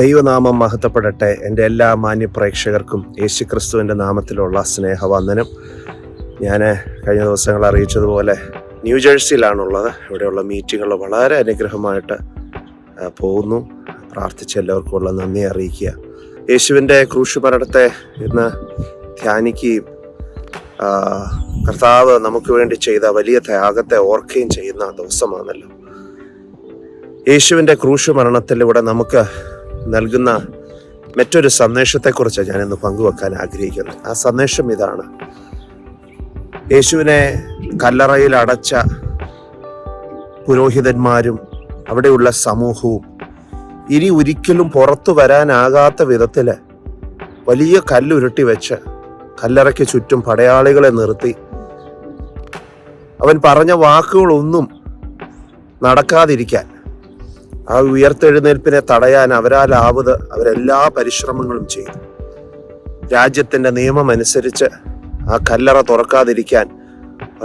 ദൈവനാമം മഹത്വപ്പെടട്ടെ. എന്റെ എല്ലാ മാന്യ പ്രേക്ഷകർക്കും യേശുക്രിസ്തുവിന്റെ നാമത്തിലുള്ള സ്നേഹവന്ദനം. ഞാൻ കഴിഞ്ഞ ദിവസങ്ങൾ അറിയിച്ചതുപോലെ ന്യൂജേഴ്സിയിലാണുള്ളത് ഇവിടെയുള്ള മീറ്റിങ്ങുകൾ വളരെ അനുഗ്രഹമായിട്ട് പോകുന്നു. പ്രാർത്ഥിച്ച എല്ലാവർക്കും ഉള്ള നന്ദി അറിയിക്കുക. യേശുവിന്റെ ക്രൂശ് മരണത്തെ ഇന്ന് ധ്യാനിക്കുകയും കർത്താവ് നമുക്ക് വേണ്ടി ചെയ്ത വലിയ ത്യാഗത്തെ ഓർക്കുകയും ചെയ്യുന്ന ദിവസമാണല്ലോ. യേശുവിന്റെ ക്രൂശ് മരണത്തിലൂടെ നമുക്ക് നൽകുന്ന മറ്റൊരു സന്ദേശത്തെക്കുറിച്ച് ഞാനിന്ന് പങ്കുവെക്കാൻ ആഗ്രഹിക്കുന്നത്. ആ സന്ദേശം ഇതാണ്. യേശുവിനെ കല്ലറയിൽ അടച്ച പുരോഹിതന്മാരും അവിടെയുള്ള സമൂഹവും ഇനി ഒരിക്കലും പുറത്തു വരാനാകാത്ത വിധത്തിൽ വലിയ കല്ലുരുട്ടി വെച്ച് കല്ലറയ്ക്ക് ചുറ്റും പടയാളികളെ നിർത്തി. അവൻ പറഞ്ഞ വാക്കുകളൊന്നും നടക്കാതിരിക്കാൻ ആ ഉയർത്തെഴുന്നേൽപ്പിനെ തടയാൻ അവരാലാവത് അവരെല്ലാ പരിശ്രമങ്ങളും ചെയ്തു. രാജ്യത്തിന്റെ നിയമം അനുസരിച്ച് ആ കല്ലറ തുറക്കാതിരിക്കാൻ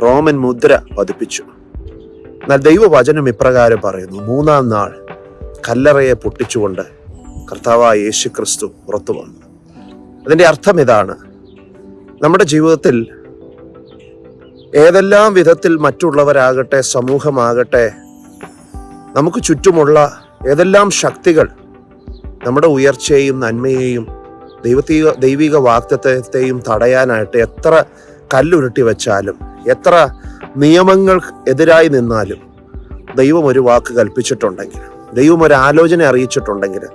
റോമൻ മുദ്ര പതിപ്പിച്ചു. എന്നാൽ ദൈവവചനം ഇപ്രകാരം പറയുന്നു മൂന്നാം നാൾ കല്ലറയെ പൊട്ടിച്ചുകൊണ്ട് കർത്താവായ യേശു ക്രിസ്തു പുറത്തു വന്നു. അതിന്റെ അർത്ഥം ഇതാണ് നമ്മുടെ ജീവിതത്തിൽ ഏതെല്ലാം വിധത്തിൽ മറ്റുള്ളവരാകട്ടെ സമൂഹമാകട്ടെ നമുക്ക് ചുറ്റുമുള്ള ഏതെല്ലാം ശക്തികൾ നമ്മുടെ ഉയർച്ചയെയും നന്മയെയും ദൈവത്തീക ദൈവിക വാക്തത്വത്തെയും തടയാനായിട്ട് എത്ര കല്ലുരുട്ടി വെച്ചാലും എത്ര നിയമങ്ങൾ എതിരായി നിന്നാലും ദൈവം ഒരു വാക്ക് കൽപ്പിച്ചിട്ടുണ്ടെങ്കിൽ ദൈവം ഒരു ആലോചന അറിയിച്ചിട്ടുണ്ടെങ്കിൽ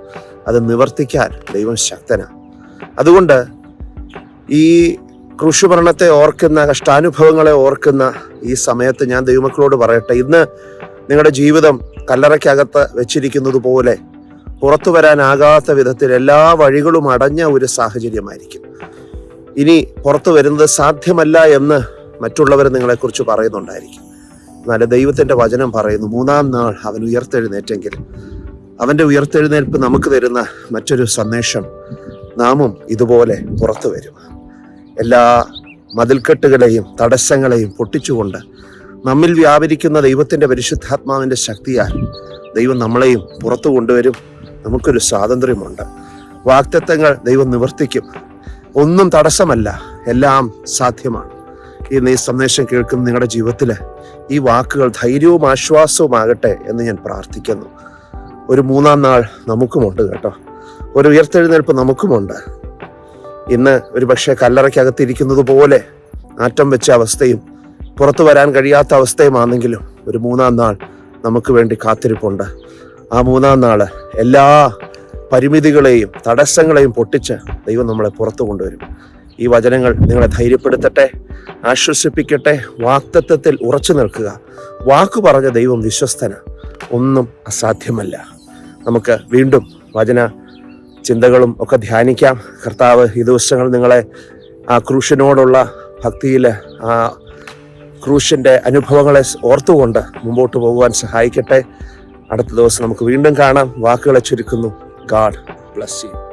അത് നിവർത്തിക്കാൻ ദൈവം ശക്തനാണ്. അതുകൊണ്ട് ഈ കൃഷിഭരണത്തെ ഓർക്കുന്ന കഷ്ടാനുഭവങ്ങളെ ഓർക്കുന്ന ഈ സമയത്ത് ഞാൻ ദൈവമക്കളോട് പറയട്ടെ. ഇന്ന് നിങ്ങളുടെ ജീവിതം കല്ലറയ്ക്കകത്ത് വെച്ചിരിക്കുന്നത് പോലെ പുറത്തു വരാനാകാത്ത വിധത്തിൽ എല്ലാ വഴികളും അടഞ്ഞ ഒരു സാഹചര്യമായിരിക്കും. ഇനി പുറത്തു വരുന്നത് സാധ്യമല്ല എന്ന് മറ്റുള്ളവർ നിങ്ങളെക്കുറിച്ച് പറയുന്നുണ്ടായിരിക്കും. എന്നാൽ ദൈവത്തിന്റെ വചനം പറയുന്നു മൂന്നാം നാൾ അവൻ ഉയർത്തെഴുന്നേറ്റെങ്കിൽ അവന്റെ ഉയർത്തെഴുന്നേൽപ്പ് നമുക്ക് തരുന്ന മറ്റൊരു സന്ദേശം നാമും ഇതുപോലെ പുറത്തു വരും. എല്ലാ മതിൽക്കെട്ടുകളെയും തടസ്സങ്ങളെയും പൊട്ടിച്ചുകൊണ്ട് നമ്മിൽ വ്യാപരിക്കുന്ന ദൈവത്തിന്റെ പരിശുദ്ധാത്മാവിന്റെ ശക്തിയാൽ ദൈവം നമ്മളെയും പുറത്തു കൊണ്ടുവരും. നമുക്കൊരു സ്വാതന്ത്ര്യമുണ്ട്. വാക്തത്വങ്ങൾ ദൈവം നിവർത്തിക്കും. ഒന്നും തടസ്സമല്ല. എല്ലാം സാധ്യമാണ്. ഈ നീ സന്ദേശം കേൾക്കുന്ന നിങ്ങളുടെ ജീവിതത്തിൽ ഈ വാക്കുകൾ ധൈര്യവും ആശ്വാസവും ആകട്ടെ എന്ന് ഞാൻ പ്രാർത്ഥിക്കുന്നു. ഒരു മൂന്നാം നാൾ നമുക്കുമുണ്ട് കേട്ടോ. ഒരു ഉയർത്തെഴുന്നേൽപ്പ് നമുക്കുമുണ്ട്. ഇന്ന് ഒരു പക്ഷേ കല്ലറയ്ക്കകത്തിരിക്കുന്നത് പോലെ ആറ്റം വെച്ച അവസ്ഥയും പുറത്തു വരാൻ കഴിയാത്ത അവസ്ഥയുമാണെങ്കിലും ഒരു മൂന്നാം നാൾ നമുക്ക് വേണ്ടി കാത്തിരിപ്പുണ്ട്. ആ മൂന്നാം നാൾ എല്ലാ പരിമിതികളെയും തടസ്സങ്ങളെയും പൊട്ടിച്ച് ദൈവം നമ്മളെ പുറത്തു കൊണ്ടുവരും. ഈ വചനങ്ങൾ നിങ്ങളെ ധൈര്യപ്പെടുത്തട്ടെ ആശ്വസിപ്പിക്കട്ടെ വാക്തത്വത്തിൽ ഉറച്ചു നിൽക്കുക. വാക്കു പറഞ്ഞ ദൈവം വിശ്വസ്തന ഒന്നും അസാധ്യമല്ല. നമുക്ക് വീണ്ടും വചന ചിന്തകളും ഒക്കെ ധ്യാനിക്കാം. കർത്താവ് ഈ ദിവസങ്ങൾ നിങ്ങളെ ആ ക്രൂശനോടുള്ള ഭക്തിയിൽ ആ ക്രൂശിന്റെ അനുഭവങ്ങളെ ഓർത്തുകൊണ്ട് മുമ്പോട്ട് പോകുവാൻ സഹായിക്കട്ടെ. അടുത്ത ദിവസം നമുക്ക് വീണ്ടും കാണാം. വാക്കുകളെ ചുരുക്കുന്നു. God bless you